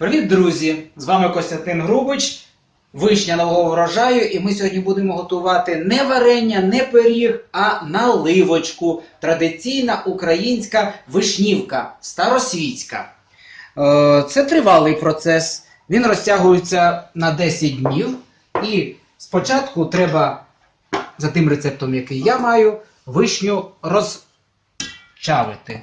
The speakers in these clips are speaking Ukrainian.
Привіт, друзі! З вами Костянтин Грубич, вишня нового врожаю, і ми сьогодні будемо готувати не варення, не пиріг, а наливочку. Традиційна українська вишнівка, старосвітська. Е, Це тривалий процес. Він розтягується на 10 днів. І спочатку треба, за тим рецептом, який я маю, вишню розчавити.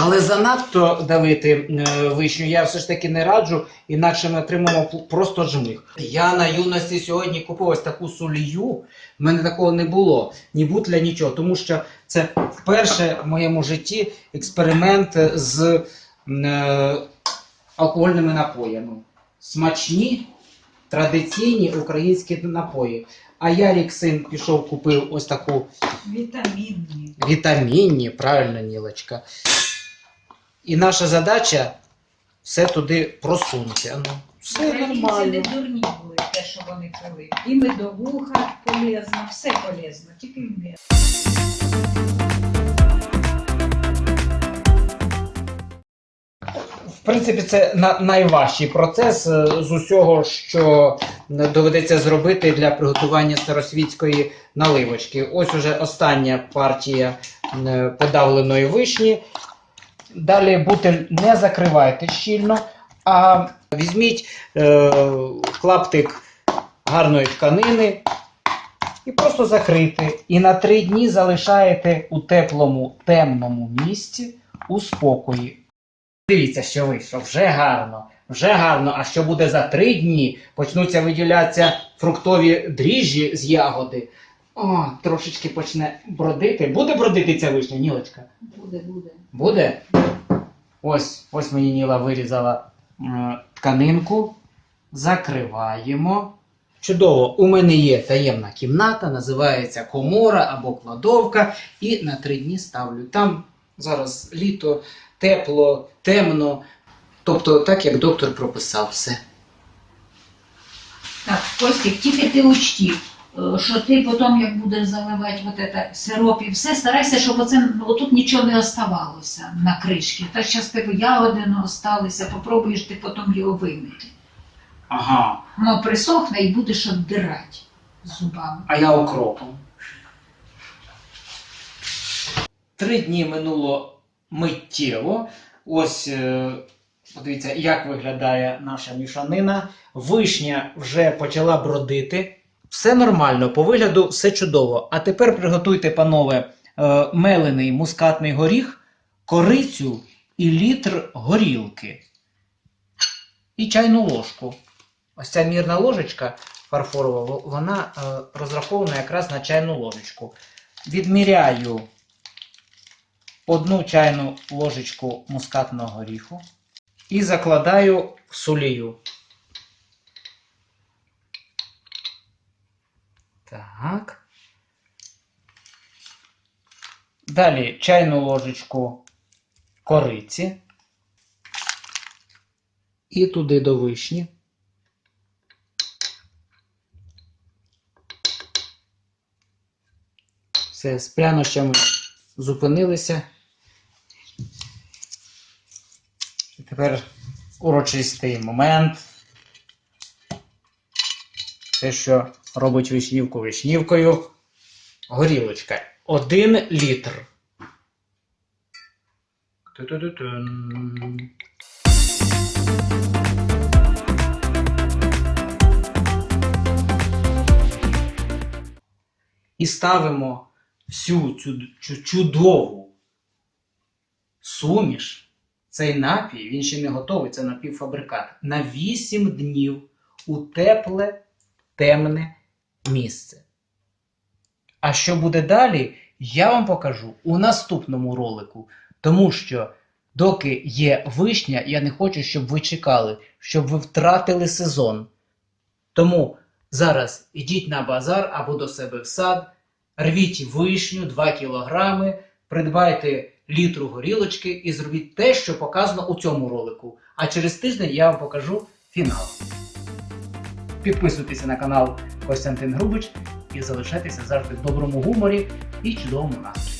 Але занадто давити е, вишню я все ж таки не раджу, інакше ми отримаємо просто жмих. Я на юності сьогодні купив ось таку сулію. В мене такого не було, ні бутля, нічого. Тому що це вперше в моєму житті експеримент з е, алкогольними напоями. Смачні, традиційні українські напої. А Ярік син пішов, купив ось таку Вітамінні. вітамінні, правильно, Нілочка. І наша задача все туди просунути. Ну, все Українці не дурні були те, що вони пили. І медовуха полезна, все полезно, тільки не. В принципі, це на- найважчий процес е, з усього, що доведеться зробити для приготування старосвітської наливочки. Ось уже остання партія е, подавленої вишні. Далі бутель не закривайте щільно, а візьміть е, клаптик гарної тканини і просто закрити. І на три дні залишаєте у теплому, темному місці у спокої. Дивіться, що вийшло. Вже гарно. Вже гарно. А що буде за три дні? Почнуться виділятися фруктові дріжджі з ягоди. О, трошечки почне бродити. Буде бродити ця вишня, Нілочка? Буде, буде. Буде? Ось, ось мені Ніла вирізала тканинку. Закриваємо. Чудово, у мене є таємна кімната, називається комора або кладовка, і на три дні ставлю. Там зараз літо, тепло, темно. Тобто, так як доктор прописав все. Так, Костік, тільки ти учти, е, що ти потім, як будеш заливати вот это сироп і все, старайся, щоб оце, ну, отут нічого не оставалося на кришці. Та зараз тебе ягоди не осталися, попробуєш ти потім його вимити. Ага, Воно присохне і будеш обдирати зубами. а я окропом. Три дні минуло миттєво. Ось е, подивіться, як виглядає наша мішанина. Вишня вже почала бродити. Все нормально, по вигляду все чудово. А тепер приготуйте, панове, е, мелений мускатний горіх, корицю і літр горілки. І чайну ложку. Ось ця мірна ложечка фарфорова, вона е, розрахована якраз на чайну ложечку. Відміряю одну чайну ложечку мускатного горіху і закладаю в сулію. Так. Далі чайну ложечку кориці. І туди до вишні. Все, з прянощами зупинилися. І тепер урочистий момент. Те, що робить вишнівку вишнівкою. Горілочка. Один літр. І ставимо всю цю чудову суміш, цей напій, він ще не готовий, це напівфабрикат, на 8 днів у тепле, темне місце. А що буде далі, я вам покажу у наступному ролику. Тому що, доки є вишня, я не хочу, щоб ви чекали, щоб ви втратили сезон. Тому зараз ідіть на базар або до себе в сад, рвіть вишню 2 кілограми, придбайте літру горілочки і зробіть те, що показано у цьому ролику. А через тиждень я вам покажу фінал. Підписуйтеся на канал Костянтин Грубич і залишайтеся завжди в доброму гуморі і чудовому настрої.